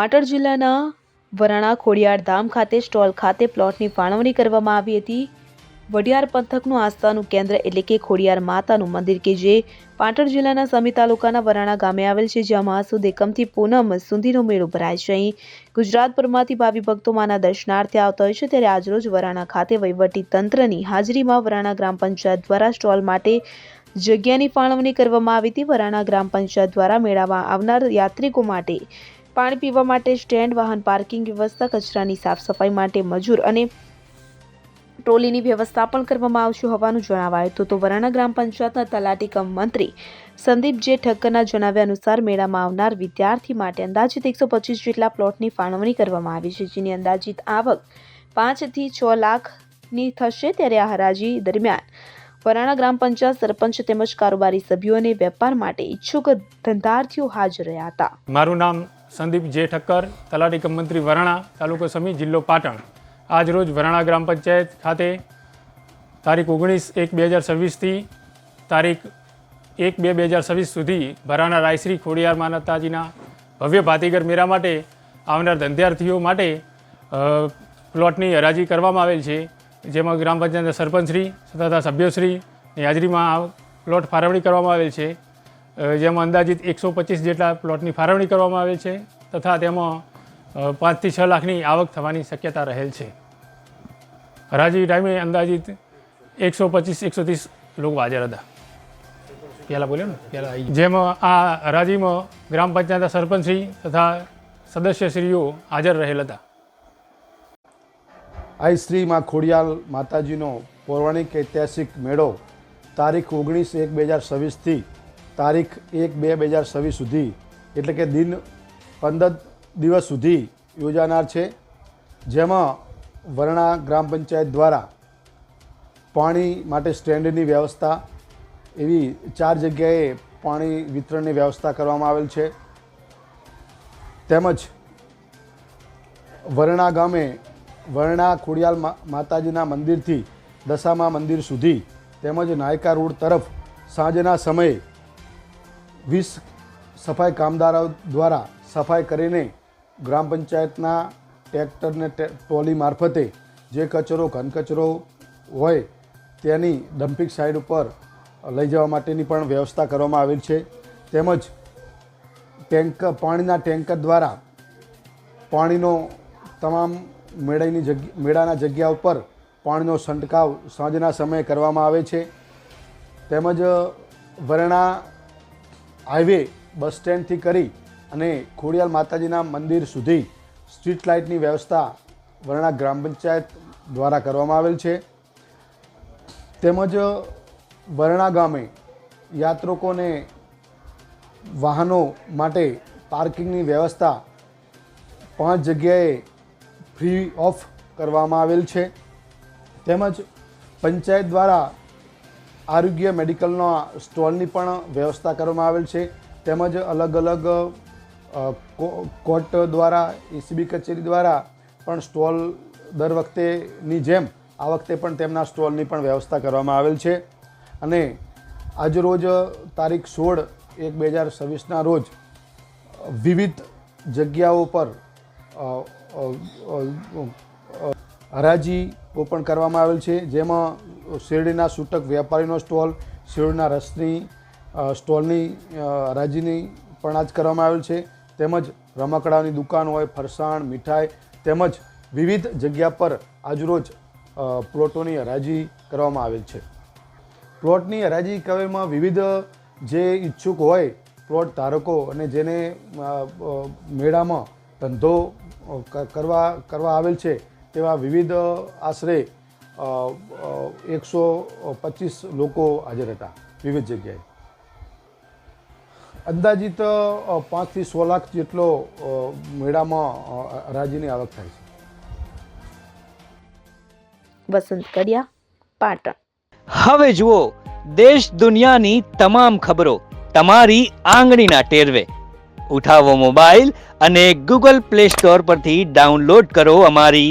પાટણ જિલ્લાના વરાણા ખોડિયાર ધામ ખાતે સ્ટોલ ખાતે પ્લોટની ફાળવણી કરવામાં આવી હતી. વડિયાર પંથકનું આસ્થાનું કેન્દ્ર એટલે કે ખોડિયાર માતાનું મંદિર કે જે પાટણ જિલ્લાના સમી તાલુકાના વરાણા ગામે આવેલ છે, જ્યાં મહાસુદ એકમથી પૂનમ સુધીનો મેળો ભરાય છે. અહીં ગુજરાતભરમાંથી ભાવિ ભક્તો માના દર્શનાર્થે આવતા હોય છે, ત્યારે આજરોજ વરાણા ખાતે વહીવટી તંત્રની હાજરીમાં વરાણા ગ્રામ પંચાયત દ્વારા સ્ટોલ માટે જગ્યાની ફાળવણી કરવામાં આવી હતી. વરાણા ગ્રામ પંચાયત દ્વારા મેળામાં આવનાર યાત્રિકો માટે પાણી પીવા માટે સ્ટેન્ડ, વાહન પાર્કિંગ વ્યવસ્થા, કચરાની સાફ માટે મજૂર અને ટ્રોલીની વ્યવસ્થા પણ કરવામાં આવશે હોવાનું જણાવાયું હતું. તો વરાણા ગ્રામ પંચાયતના તલાટી કમ મંત્રી સંદીપ જે ઠક્કરના જણાવ્યા અનુસાર મેળામાં આવનાર વિદ્યાર્થી માટે અંદાજિત એકસો પચીસ જેટલા પ્લોટની ફાળવણી કરવામાં આવી છે, જેની અંદાજિત આવક પાંચથી છ લાખની થશે ત્યારે આ હરાજી દરમિયાન વરાણા ગ્રામ પંચાયત સરપંચ તેમજ કારોબારી સભ્યો અને વેપાર માટે ઈચ્છુક ધંધાર્થીઓ હાજર રહ્યા હતા. મારું નામ સંદીપ જે ઠક્કર, તલાટી કમ મંત્રી વરાણા, તાલુકો સમી, જિલ્લો પાટણ. આજ રોજ વરાણા ગ્રામ પંચાયત ખાતે તારીખ ઓગણીસ એક બે હજાર છવ્વીસથી તારીખ એક બે બે હજાર છવ્વીસ સુધી વરાણા રાયશ્રી ખોડિયાર માનતાજીના ભવ્ય ભાતીગર મેળા માટે આવનાર ધંધાર્થીઓ માટે પ્લોટની હરાજી કરવામાં આવેલ છે. જેમાં ગ્રામ પંચાયતના સરપંચશ્રી તથા સભ્યશ્રીની હાજરીમાં પ્લોટ ફાળવણી કરવામાં આવેલ છે. જેમાં અંદાજિત એકસો પચીસ જેટલા પ્લોટની ફાળવણી કરવામાં આવેલ છે તથા તેમાં પાંચથી છ લાખની આવક થવાની શક્યતા રહેલ છે. હરાજી ટાઈમે અંદાજિત એકસો પચીસ એકસો ત્રીસ લોકો હાજર હતા. પહેલાં બોલ્યો ને પહેલાં આવી જેમાં આ હરાજીમાં ગ્રામ પંચાયતના સરપંચશ્રી તથા સદસ્યશ્રીઓ હાજર રહેલ હતા. આઈ શ્રી માં ખોડિયાલ માતાજીનો પૌરાણિક ઐતિહાસિક મેળો તારીખ ઓગણીસ એક બે હજાર છવ્વીસથી તારીખ એક બે બે હજાર છવ્વીસ સુધી, એટલે કે દિન પંદર દિવસ સુધી યોજાનાર છે. જેમાં વરણા ગ્રામ પંચાયત દ્વારા પાણી માટે સ્ટેન્ડની વ્યવસ્થા, એવી ચાર જગ્યાએ પાણી વિતરણની વ્યવસ્થા કરવામાં આવેલ છે. તેમજ વરણા ગામે વરણા ખોડિયાલ માતાજીના મંદિરથી દશામા મંદિર સુધી તેમજ નાયકા રોડ તરફ સાંજના સમયે વીસ સફાઈ કામદારો દ્વારા સફાઈ કરીને ગ્રામ પંચાયતના ટ્રેક્ટરને ટ્રોલી મારફતે જે કચરો ઘન કચરો હોય તેની ડમ્પિંગ સાઇડ ઉપર લઈ જવા માટેની પણ વ્યવસ્થા કરવામાં આવેલ છે. તેમજ ટેન્કર પાણીના ટેન્કર દ્વારા પાણીનો તમામ મેળાની જગ્યા, મેળાના જગ્યા ઉપર પાણીનો છંટકાવ સાંજના સમયે કરવામાં આવે છે. તેમજ વરણા હાઈવે બસ સ્ટેન્ડથી કરી અને ખોડિયાલ માતાજીના મંદિર સુધી સ્ટ્રીટ લાઇટની વ્યવસ્થા વરણા ગ્રામ પંચાયત દ્વારા કરવામાં આવેલ છે. તેમજ વરણા ગામે યાત્રિકોને વાહનો માટે પાર્કિંગની વ્યવસ્થા પાંચ જગ્યાએ ફ્રી ઓફ કરવામાં આવેલ છે. તેમજ પંચાયત દ્વારા આરોગ્ય મેડિકલના સ્ટોલની પણ વ્યવસ્થા કરવામાં આવેલ છે. તેમજ અલગ અલગ કોર્ટ દ્વારા એસીબી કચેરી દ્વારા પણ સ્ટોલ દર વખતેની જેમ આ વખતે પણ તેમના સ્ટોલની પણ વ્યવસ્થા કરવામાં આવેલ છે. અને આજરોજ તારીખ સોળ એક બે હજાર છવ્વીસના રોજ વિવિધ જગ્યાઓ પર હરાજીઓ પણ કરવામાં આવેલ છે, જેમાં શેરડીના સૂટક વેપારીનો સ્ટોલ, શેરડીના રસની સ્ટોલની હરાજીની પણ આજ કરવામાં આવેલ છે. તેમજ રમકડાની દુકાન હોય, ફરસાણ, મીઠાઈ તેમજ વિવિધ જગ્યા પર આજરોજ પ્લોટોની હરાજી કરવામાં આવેલ છે. પ્લોટની હરાજી કવેમાં વિવિધ જે ઈચ્છુક હોય, પ્લોટ ધારકો અને જેને મેળામાં ધંધો કરવા કરવા આવેલ છે તેવા વિવિધ આશરે એકસો પચીસ લોકો હાજર હતા વિવિધ જગ્યાએ. અંદાજિત પાંચથી સો લાખ જેટલો મેળામાં હરાજીની આવક થાય છે. વસંત કડિયા પાટણ. હવે જુઓ દેશ દુનિયાની તમામ ખબરો તમારી આંગળીના ટેરવે. ઉઠાવો મોબાઈલ અને ગૂગલ પ્લે સ્ટોર પરથી ડાઉનલોડ કરો અમારી